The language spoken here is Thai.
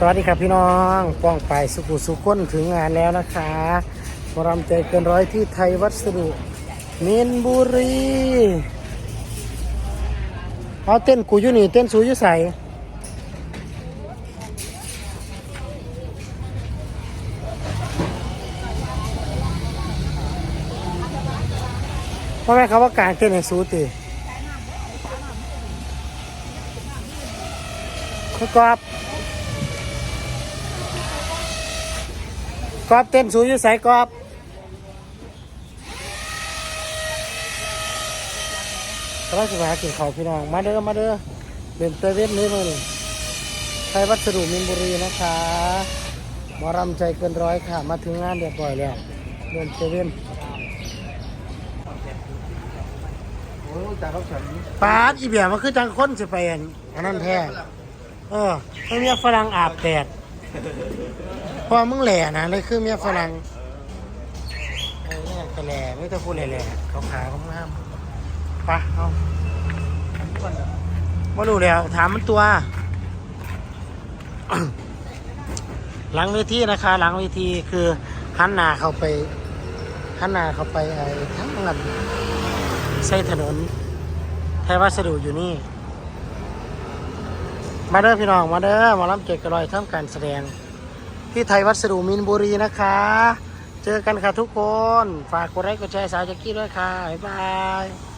สวัสดีครับพี่น้องป้องไปสุขุสุขคนถึงงานแล้วนะคะมารำใจเกินร้อยที่ไทยวัสดุมินบุรีเอาเต้นกูอยู่นี่ เต้นสูอยู่ใส่พ่อแม่เขาว่ากลางเต้นให้สูติให้กรอบ กรอบเต้นสูอยู่ใส่กรอบก็ว่าจะมาหากินข้าวพี่น้อง มาเด้อ มาเด้อเดินเตเวนนี้มาหนึ่งไทยวัสดุมินบุรีนะคะหมอรำใจเกินร้อยค่ะ มาถึงงานเรียบร้อยแล้วเดินเตเวนปาดอีเบียมันคือจังคนสิไปอันอันนั้นแท้ เออไม่มีฝรั่งอาบแดด พอมึงแหล่นะเลยคือเมียฝรั่งเออเนี่ยแต่แหล่ไม่ต้องพูดแหล่ๆเขาขาเขางามไปะเอาไมาดูแล้ว ถามมันตัว หลังเวทีนะคะ หลังเวทีคือหันหน้าเข้าไปหันหน้าเข้าไปไอ้ทั้งนั้นใส่ถนนไทยวัสดุอยู่นี่ มาเด้อพี่น้อง มาเด้อหมาล้ำเจ็ดกระลอยทำการแสดง ที่ไทยวัสดุมินบุรีนะคะ เจอกันค่ะทุกคน ฝากกดไลค์กดแชร์สาวแจ็กกี้ด้วยค่ะ บ๊ายบาย